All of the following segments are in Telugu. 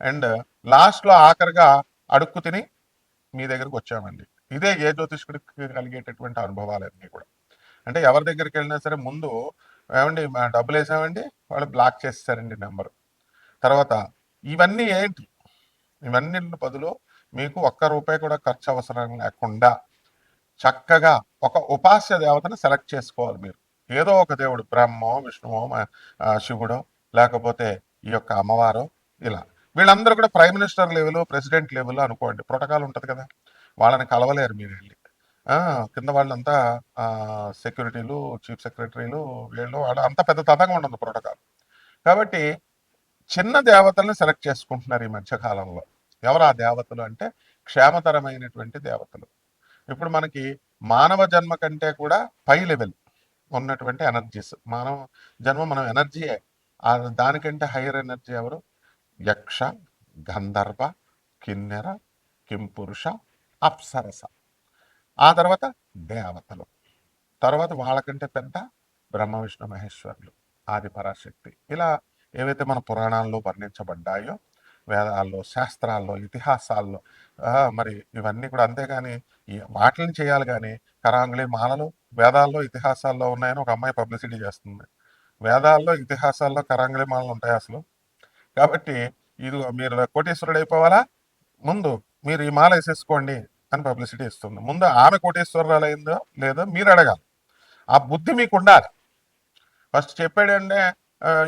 అండ్ లాస్ట్లో ఆఖరిగా అడుక్కు తిని మీ దగ్గరకు వచ్చామండి. ఇదే ఏ జ్యోతిష్కుడికి కలిగేటటువంటి అనుభవాలన్నీ కూడా. అంటే ఎవరి దగ్గరికి వెళ్ళినా సరే ముందు ఏమండి డబ్బులు వేసామండి వాళ్ళు బ్లాక్ చేస్తారండి నెంబరు. తర్వాత ఇవన్నీ ఏంటి? ఇవన్నీ బదులు మీకు ఒక్క రూపాయి కూడా ఖర్చు అవసరం లేకుండా చక్కగా ఒక ఉపాస్య దేవతను సెలెక్ట్ చేసుకోవాలి మీరు. ఏదో ఒక దేవుడు బ్రహ్మో విష్ణువో శివుడో లేకపోతే ఈ యొక్క అమ్మవారో ఇలా. వీళ్ళందరూ కూడా prime minister level president level అనుకోండి. ప్రోటోకాల్ ఉంటుంది కదా. వాళ్ళని కలవలేరు మీరు వెళ్ళి. కింద వాళ్ళంతా సెక్యూరిటీలు చీఫ్ సెక్రటరీలు వీళ్ళు వాళ్ళు అంత పెద్ద తతంగా ఉండదు ప్రోటోకాల్. కాబట్టి చిన్న దేవతల్ని సెలెక్ట్ చేసుకుంటున్నారు ఈ మధ్యకాలంలో ఎవరు ఆ దేవతలు అంటే క్షేమతరమైనటువంటి దేవతలు. ఇప్పుడు మనకి మానవ జన్మ కంటే కూడా పై లెవెల్ ఉన్నటువంటి ఎనర్జీస్. మానవ జన్మ మనం ఎనర్జీయే. దానికంటే హైయర్ ఎనర్జీ ఎవరు? యక్ష గంధర్వ కిన్నెర కింపురుష అప్సరస. ఆ తర్వాత దేవతలు. తర్వాత వాళ్ళకంటే పెద్ద బ్రహ్మ విష్ణు మహేశ్వరులు ఆది పరాశక్తి. ఇలా ఏవైతే మన పురాణాల్లో వర్ణించబడ్డాయో వేదాల్లో శాస్త్రాల్లో ఇతిహాసాల్లో మరి ఇవన్నీ కూడా అంతేగాని ఈ వాటిని చేయాలి కానీ కరాంగులి మాలలు వేదాల్లో ఇతిహాసాల్లో ఉన్నాయని ఒక అమ్మాయి పబ్లిసిటీ చేస్తుంది. వేదాల్లో ఇతిహాసాల్లో కరాంగులి మాలలు ఉంటాయి అసలు? కాబట్టి ఇది మీరు కోటేశ్వరుడు అయిపోవాలా ముందు మీరు ఈ మాల వేసేసుకోండి అని పబ్లిసిటీ ఇస్తుంది. ముందు ఆమె కోటేశ్వరరాలు అయిందో లేదో మీరు అడగాలి. ఆ బుద్ధి మీకు ఉండాలి. ఫస్ట్ చెప్పాడంటే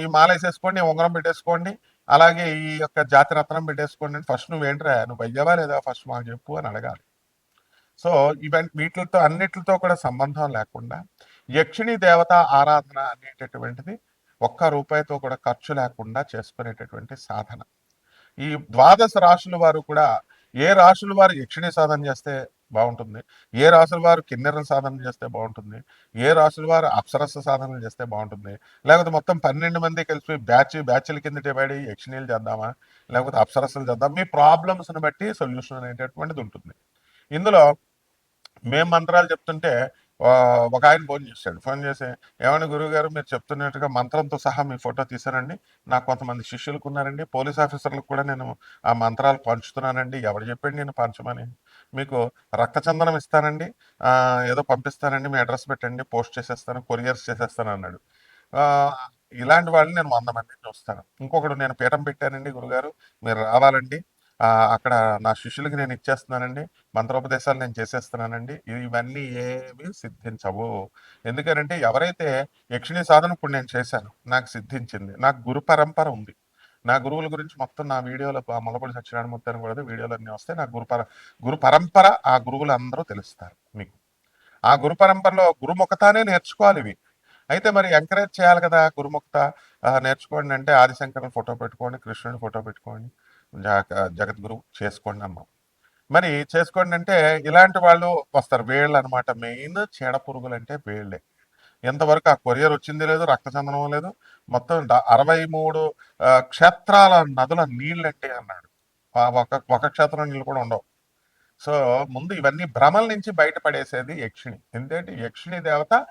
ఈ మాల వేసేసుకోండి ఉంగరం పెట్టేసుకోండి అలాగే ఈ యొక్క జాతి రత్నం పెట్టేసుకోండి. ఫస్ట్ ఫస్ట్ నువ్వేంట్రా నువ్వు అయ్యావా లేదా ఫస్ట్ మాకు చెప్పు అని అడగాలి. సో ఇవన్నీ వీటితో అన్నిటితో కూడా సంబంధం లేకుండా యక్షిణి దేవత ఆరాధన అనేటటువంటిది ఒక్క రూపాయితో కూడా ఖర్చు లేకుండా చేసుకునేటటువంటి సాధన. ఈ ద్వాదశ రాశుల వారు కూడా ఏ రాశుల వారు యక్షిణి సాధన చేస్తే బాగుంటుంది? ఏ రాశుల వారు కిన్నెరల సాధన చేస్తే బాగుంటుంది? ఏ రాశుల వారు అప్సరస సాధనలు చేస్తే బాగుంటుంది? లేకపోతే మొత్తం పన్నెండు మంది కలిసి బ్యాచ్ బ్యాచ్ల కింద డివైడ్ అయ్యి యక్షిణీలు చేద్దామా? లేకపోతే అప్సరసలు చేద్దాం మీ ప్రాబ్లమ్స్ని బట్టి సొల్యూషన్ అనేటటువంటిది ఉంటుంది. ఇందులో మేము మంత్రాలు చెప్తుంటే ఒక ఆయన ఫోన్ చేశాడు. ఫోన్ చేసి ఏమని గురువు గారు మీరు చెప్తున్నట్టుగా మంత్రంతో సహా మీ ఫోటో తీశారండి. నాకు కొంతమంది శిష్యులకు ఉన్నారండి. పోలీస్ ఆఫీసర్లకు కూడా నేను ఆ మంత్రాలు పంచుతున్నానండి. ఎవరు చెప్పండి నేను పంచమని. మీకు రక్తచందనం ఇస్తానండి. ఏదో పంపిస్తానండి. మీ అడ్రస్ పెట్టండి. పోస్ట్ చేసేస్తాను. కొరియర్స్ చేసేస్తాను అన్నాడు. ఇలాంటి వాళ్ళని నేను వంద మందిని చూస్తాను. ఇంకొకడు నేను పీఠం పెట్టానండి గురుగారు మీరు రావాలండి. అక్కడ నా శిష్యులకి నేను ఇచ్చేస్తున్నానండి. మంత్రోపదేశాలు నేను చేసేస్తున్నానండి. ఇవన్నీ ఏవి సిద్ధించవు. ఎందుకనంటే ఎవరైతే యక్షిణీ సాధన ఇప్పుడు నేను చేశాను నాకు సిద్ధించింది నాకు గురు పరంపర ఉంది. నా గురువుల గురించి మొత్తం నా వీడియోలో మొలపడి సత్యనారాయణమూర్తి అని కూడా వీడియోలు అన్నీ వస్తాయి నా గురు పర గురు పరంపర ఆ గురువులు అందరూ తెలుస్తారు మీకు. ఆ గురు పరంపరలో గురుముఖతానే నేర్చుకోవాలి ఇవి. అయితే మరి ఎంకరేజ్ చేయాలి కదా గురుముఖత? నేర్చుకోండి అంటే ఆదిశంకరుని ఫోటో పెట్టుకోండి కృష్ణుని ఫోటో పెట్టుకోండి. జగద్గురు చేసుకోండి అన్నాం. మరి చేసుకోండి అంటే ఇలాంటి వాళ్ళు వస్తారు. వేళ్ళు అనమాట మెయిన్ చీడ పురుగులు అంటే వేళ్ళే. ఎంతవరకు ఆ కొరియర్ వచ్చింది లేదు రక్తచందనం లేదు. మొత్తం డ- అరవై మూడు క్షేత్రాల నదుల నీళ్ళంటే అన్నాడు. ఆ ఒక ఒక క్షేత్రం నీళ్ళు కూడా ఉండవు. సో ముందు ఇవన్నీ భ్రమల నుంచి బయటపడేసేది యక్షిణి. ఎందుకంటే యక్షిణి దేవత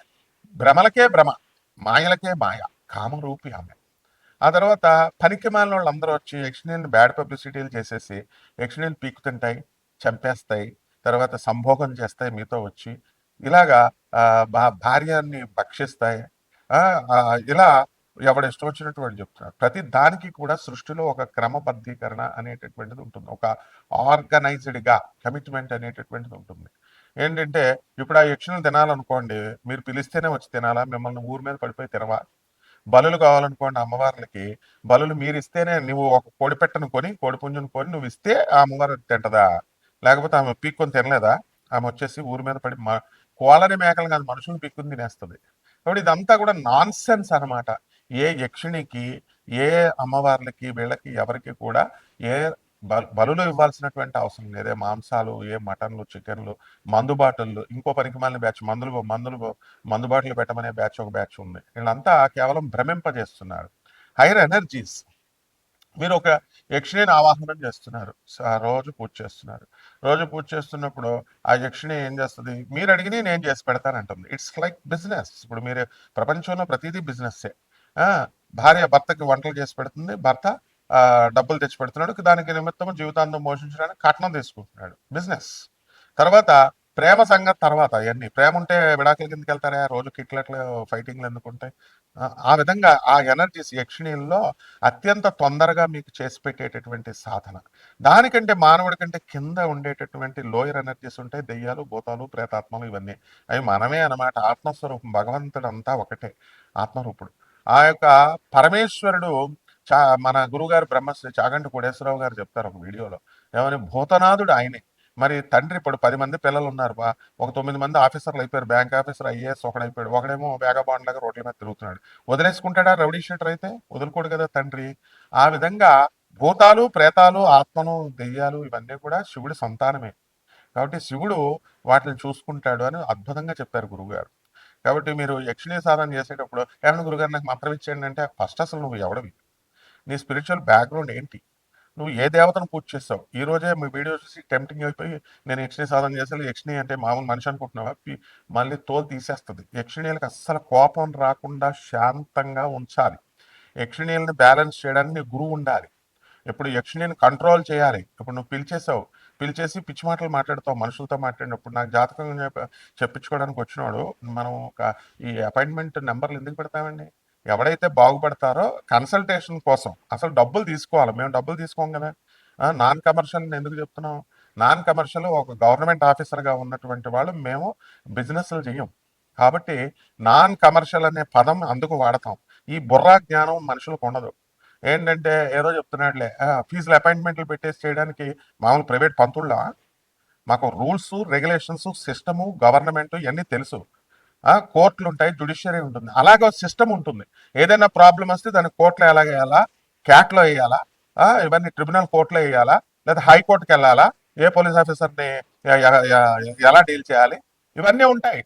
భ్రమలకే భ్రమ మాయలకే మాయ కామరూపి ఆమె. ఆ తర్వాత పనికి మాలిన వాళ్ళు అందరూ వచ్చి యక్షిణిని బ్యాడ్ పబ్లిసిటీలు చేసేసి యక్షిణిని పీకుతుంటాయి చంపేస్తాయి తర్వాత సంభోగం చేస్తాయి మీతో వచ్చి. ఇలాగా భార్యని భక్షిస్తాయి. ఇలా ఎవడు ఇష్టం వచ్చినటువంటి చెప్తున్నారు ప్రతి దానికి కూడా సృష్టిలో ఒక క్రమబద్ధీకరణ అనేటటువంటిది ఉంటుంది. ఒక ఆర్గనైజ్డ్గా కమిట్మెంట్ అనేటటువంటిది ఉంటుంది. ఏంటంటే ఇప్పుడు ఆ యక్షులను తినాలనుకోండి మీరు పిలిస్తేనే వచ్చి తినాలా? మిమ్మల్ని ఊరి మీద పడిపోయి తినవా? బలులు కావాలనుకోండి అమ్మవార్లకి బలులు మీరు ఇస్తేనే నువ్వు ఒక కోడి పెట్టను కొని కోడి పుంజును కొని నువ్వు ఇస్తే ఆ అమ్మవారు తింటదా? లేకపోతే ఆమె పీక్కొని తినలేదా? ఆమె వచ్చేసి ఊరి మీద పడి కోలని మేకలు కాదు మనుషులు పీక్కుని తినేస్తుంది. కాబట్టి ఇదంతా కూడా నాన్ సెన్స్ అనమాట ఏ యక్షిణికి ఏ అమ్మవార్లకి వీళ్ళకి ఎవరికి కూడా ఏ బలులు ఇవ్వాల్సినటువంటి అవసరం లేదే. మాంసాలు ఏ మటన్లు చికెన్లు మందు బాటిల్లు ఇంకో పనికి మాలిన బ్యాచ్ మందులు మందులు మందు బాటిల్ పెట్టమనే బ్యాచ్ ఒక బ్యాచ్ ఉంది. వీళ్ళంతా కేవలం భ్రమింపజేస్తున్నారు. Hire energies. మీరు ఒక యక్షిణిని ఆవాహనం చేస్తున్నారు. రోజు పూజ చేస్తున్నారు. రోజు పూజ చేస్తున్నప్పుడు ఆ యక్షిణి ఏం చేస్తుంది? మీరు అడిగిన నేను చేసి పెడతానంటుంది. It's like business. ఇప్పుడు మీరు ప్రపంచంలో ప్రతిదీ బిజినెస్సే. భార్య భర్తకి వంటలు చేసి పెడుతుంది. భర్త డబ్బులు తెచ్చి పెడుతున్నాడు దానికి నిమిత్తం జీవితాంతం పోషించడానికి కట్నం తీసుకుంటున్నాడు. బిజినెస్ తర్వాత ప్రేమ సంగతి తర్వాత అవన్నీ ప్రేమ ఉంటే విడాకుల కిందకి వెళ్తారా? రోజు కిట్లట్లు ఫైటింగ్లు ఎందుకుంటాయి ఆ, ఆ విధంగా ఆ ఎనర్జీస్ యక్షిణీల్లో అత్యంత తొందరగా మీకు చేసి పెట్టేటటువంటి సాధన. దానికంటే మానవుడి కంటే కింద ఉండేటటువంటి లోయర్ ఎనర్జీస్ ఉంటాయి. దెయ్యాలు భూతాలు ప్రేతాత్మలు ఇవన్నీ. అవి మనమే అన్నమాట. ఆత్మస్వరూపం. భగవంతుడు అంతా ఒకటే. ఆత్మరూపుడు. ఆ యొక్క పరమేశ్వరుడు చా మన గురుగారు బ్రహ్మశ్రీ చాగంటి కోడేశ్వరరావు గారు చెప్తారు ఒక వీడియోలో. ఏమని భూతనాథుడు ఆయనే. మరి తండ్రి ఇప్పుడు పది మంది పిల్లలు ఉన్నారు బా. ఒక తొమ్మిది మంది ఆఫీసర్లు అయిపోయారు. బ్యాంక్ ఆఫీసర్ ఐఏఎస్ ఒకడైపోయాడు. ఒకడేమో వేగబాండ్ లాగా రోడ్ల మీద తిరుగుతున్నాడు. వదిలేసుకుంటాడా రౌడీ షీటర్ అయితే? వదులుకోడు కదా తండ్రి. ఆ విధంగా భూతాలు ప్రేతాలు ఆత్మలు దెయ్యాలు ఇవన్నీ కూడా శివుడి సంతానమే. కాబట్టి శివుడు వాటిని చూసుకుంటాడు అని అద్భుతంగా చెప్పారు గురువుగారు కాబట్టి మీరు యక్షిణీ సాధన చేసేటప్పుడు ఏమన్నా గురుగారు నాకు మంత్రం ఇచ్చేయండి అంటే ఫస్ట్ అసలు నువ్వు ఎవడవి? నీ స్పిరిచువల్ బ్యాక్గ్రౌండ్ ఏంటి? నువ్వు ఏ దేవతను పూజ చేస్తావు? ఈ రోజే మీ వీడియో చూసి టెంప్టింగ్ అయిపోయి నేను యక్షిణి సాధన చేస్తాను యక్షిణి అంటే మామూలు మనిషి అనుకుంటున్నావా? మళ్ళీ తోలు తీసేస్తుంది. యక్షిణీలకు అస్సలు కోపం రాకుండా శాంతంగా ఉంచాలి. యక్షిణీలను బ్యాలెన్స్ చేయడానికి నీ గురువు ఉండాలి. ఇప్పుడు యక్షిణిని కంట్రోల్ చేయాలి. ఇప్పుడు నువ్వు పిలిచేసావు. పిలిచేసి పిచ్చి మాటలు మాట్లాడతావు. మనుషులతో మాట్లాడినప్పుడు నాకు జాతకం చెప్ప- చెప్పించుకోవడానికి వచ్చినాడు మనం ఒక ఈ అపాయింట్మెంట్ నెంబర్లు ఎందుకు పెడతామండి? ఎవడైతే బాగుపడతారో కన్సల్టేషన్ కోసం అసలు డబ్బులు తీసుకోవాలి. మేము డబ్బులు తీసుకోం కదా. నాన్ కమర్షియల్ ఎందుకు చెప్తున్నాం నాన్ కమర్షియల్ ఒక గవర్నమెంట్ ఆఫీసర్గా ఉన్నటువంటి వాళ్ళు మేము బిజినెస్లు చేయం కాబట్టి నాన్ కమర్షియల్ అనే పదం అందుకు వాడతాం. ఈ బుర్రా జ్ఞానం మనుషులకు ఉండదు. ఏంటంటే ఏదో చెప్తున్నాడులే ఫీజులు అపాయింట్మెంట్లు పెట్టేసి చేయడానికి మామూలు ప్రైవేట్ పంతుళ్ళ మాకు రూల్స్ రెగ్యులేషన్స్ సిస్టము గవర్నమెంట్ ఇవన్నీ తెలుసు. కోర్టులు ఉంటాయి జుడిషియరీ ఉంటుంది. అలాగే సిస్టమ్ ఉంటుంది. ఏదైనా ప్రాబ్లం వస్తే దాన్ని కోర్టులో ఎలా వేయాలా? క్యాట్లో వేయాలా? ఇవన్నీ ట్రిబ్యునల్ కోర్టులో వేయాలా? లేదా హైకోర్టుకి వెళ్ళాలా? ఏ పోలీస్ ఆఫీసర్ని ఎలా డీల్ చేయాలి? ఇవన్నీ ఉంటాయి.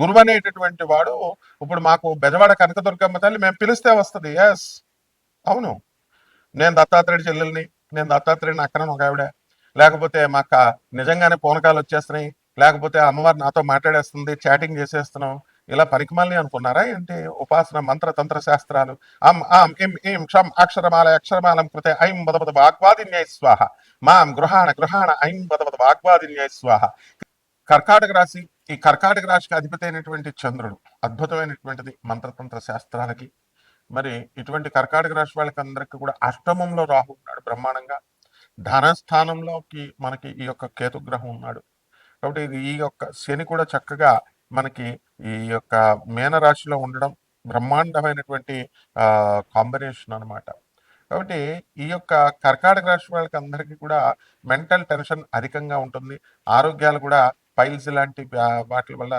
గురువు అనేటటువంటి వాడు ఇప్పుడు మాకు బెజవాడ కనకదుర్గమ్మ తల్లి మేము పిలిస్తే వస్తుంది. ఎస్ అవును. నేను దత్తాత్రేయుడి చెల్లెల్ని నేను దత్తాత్రేయుడిని అక్కడ ఒక ఆవిడ. లేకపోతే మాకు నిజంగానే పూనకాలు వచ్చేస్తున్నాయి. లేకపోతే అమ్మవారు నాతో మాట్లాడేస్తుంది చాటింగ్ చేసేస్తున్నాం. ఇలా పనికిమాలని అనుకున్నారా ఏంటి? ఉపాసన మంత్ర తంత్ర శాస్త్రాలు. అం ఆం ఇం ఇం క్షం అక్షరమాల అక్షరమాలం కృతే ఐం బదబద వాగ్వాదిన్యై స్వాహ. మాం గృహాణ గృహాణ ఐం బదబద వాగ్వాదిన్యై స్వాహ. కర్కాటక రాశి ఈ కర్కాటక రాశికి అధిపతి అయినటువంటి చంద్రుడు అద్భుతమైనటువంటిది మంత్రతంత్ర శాస్త్రాలకి. మరి ఇటువంటి కర్కాటక రాశి వాళ్ళకి అందరికీ కూడా అష్టమంలో రాహు ఉన్నాడు బ్రహ్మాండంగా. ధనస్థానంలోకి మనకి ఈ యొక్క కేతుగ్రహం ఉన్నాడు. కాబట్టి ఇది ఈ యొక్క శని కూడా చక్కగా మనకి ఈ యొక్క మీనరాశిలో ఉండడం బ్రహ్మాండమైనటువంటి కాంబినేషన్ అనమాట కాబట్టి ఈ యొక్క కర్కాటక రాశి వాళ్ళకి అందరికీ కూడా మెంటల్ టెన్షన్ అధికంగా ఉంటుంది. ఆరోగ్యాలు కూడా పైల్స్ లాంటి వాటి వల్ల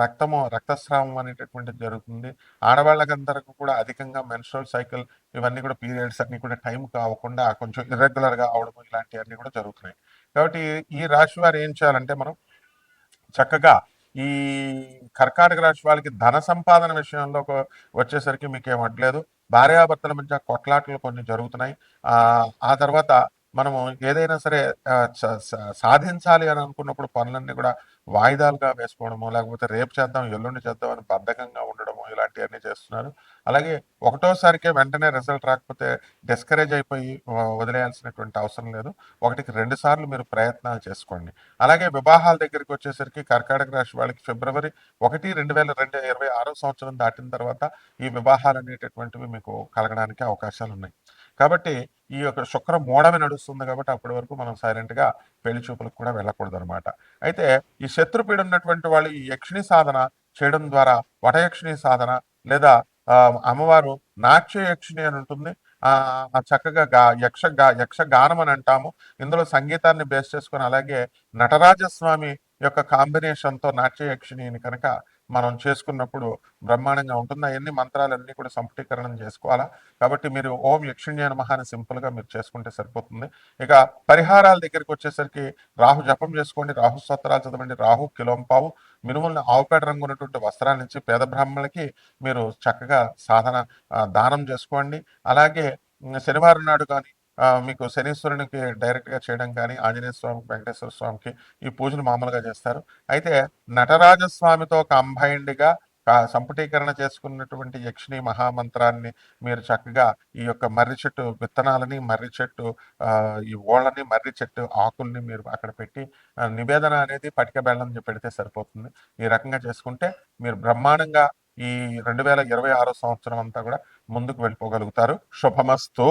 రక్తము రక్తస్రావం అనేటటువంటిది జరుగుతుంది. ఆడవాళ్ళకందరికీ కూడా అధికంగా మెన్స్ట్రల్ సైకిల్ ఇవన్నీ కూడా పీరియడ్స్ అన్ని కూడా టైం కావకుండా కొంచెం ఇర్రెగ్యులర్గా గా అవడం ఇలాంటివన్నీ కూడా జరుగుతున్నాయి. కాబట్టి ఈ రాశి వారు ఏం చేయాలంటే మనం చక్కగా ఈ కర్కాటక రాశి వాళ్ళకి ధన సంపాదన విషయంలో వచ్చేసరికి మీకు ఏం అడ్లేదు భార్యాభర్తల మధ్య కొట్లాటలు కొన్ని జరుగుతున్నాయి. ఆ తర్వాత మనము ఏదైనా సరే సాధించాలి అని అనుకున్నప్పుడు పనులన్నీ కూడా వాయిదాలుగా వేసుకోవడము లేకపోతే రేపు చేద్దాం ఎల్లుండి చేద్దాం అని బద్ధకంగా ఉండడము ఇలాంటివన్నీ చేస్తున్నారు. అలాగే ఒకటోసారికే వెంటనే రిజల్ట్ రాకపోతే డిస్కరేజ్ అయిపోయి వదిలేయాల్సినటువంటి అవసరం లేదు. ఒకటికి రెండు సార్లు మీరు ప్రయత్నాలు చేసుకోండి. అలాగే వివాహాల దగ్గరికి వచ్చేసరికి కర్కాటక రాశి వాళ్ళకి ఫిబ్రవరి ఒకటి రెండు వేల రెండు ఇరవై ఆరో సంవత్సరం దాటిన తర్వాత ఈ వివాహాలు అనేటటువంటివి మీకు కలగడానికి అవకాశాలు ఉన్నాయి కాబట్టి ఈ యొక్క శుక్రం మూడమే నడుస్తుంది కాబట్టి అప్పటి వరకు మనం సైలెంట్గా పెళ్ళి చూపులకు కూడా వెళ్ళకూడదు అనమాట అయితే ఈ శత్రుపీడ ఉన్నటువంటి వాళ్ళు ఈ యక్షిణి సాధన చేయడం ద్వారా వటయక్షిణి సాధన లేదా అమ్మవారు నాట్య యక్షిణి అని ఉంటుంది. ఆ చక్కగా గా యక్ష గా యక్ష గానం అని అంటాము. ఇందులో సంగీతాన్ని బేస్ చేసుకొని అలాగే నటరాజస్వామి యొక్క కాంబినేషన్తో నాట్య యక్షిణిని కనుక మనం చేసుకున్నప్పుడు బ్రహ్మాండంగా ఉంటుంది? అవన్నీ మంత్రాలన్నీ కూడా సంపుటీకరణం చేసుకోవాలా? కాబట్టి మీరు ఓం యక్షిణ్య నమః అని మీరు చేసుకుంటే సరిపోతుంది. ఇక పరిహారాల దగ్గరికి వచ్చేసరికి రాహు జపం చేసుకోండి రాహు స్తోత్రాలు చదవండి రాహు కిలోంపావు మినుములను ఆవుపేట రంగు ఉన్నటువంటి వస్త్రాల నుంచి పేద బ్రాహ్మణులకి మీరు చక్కగా సాధన దానం చేసుకోండి. అలాగే శనివారం నాడు కానీ మీకు శనీశ్వరునికి డైరెక్ట్గా చేయడం కానీ ఆంజనేయ స్వామికి వెంకటేశ్వర స్వామికి ఈ పూజలు మామూలుగా చేస్తారు. అయితే నటరాజస్వామితో కంబైన్డ్గా సంపుటీకరణ చేసుకున్నటువంటి యక్షిణి మహామంత్రాన్ని మీరు చక్కగా ఈ యొక్క మర్రి చెట్టు విత్తనాలని మర్రి చెట్టు ఈ ఓళ్ళని మర్రి చెట్టు ఆకుల్ని మీరు అక్కడ పెట్టి నివేదన అనేది పటిక బెల్లం పెడితే సరిపోతుంది. ఈ రకంగా చేసుకుంటే మీరు బ్రహ్మాండంగా ఈ రెండు వేల ఇరవై ఆరో సంవత్సరం అంతా కూడా ముందుకు వెళ్ళిపోగలుగుతారు. శుభమస్తు.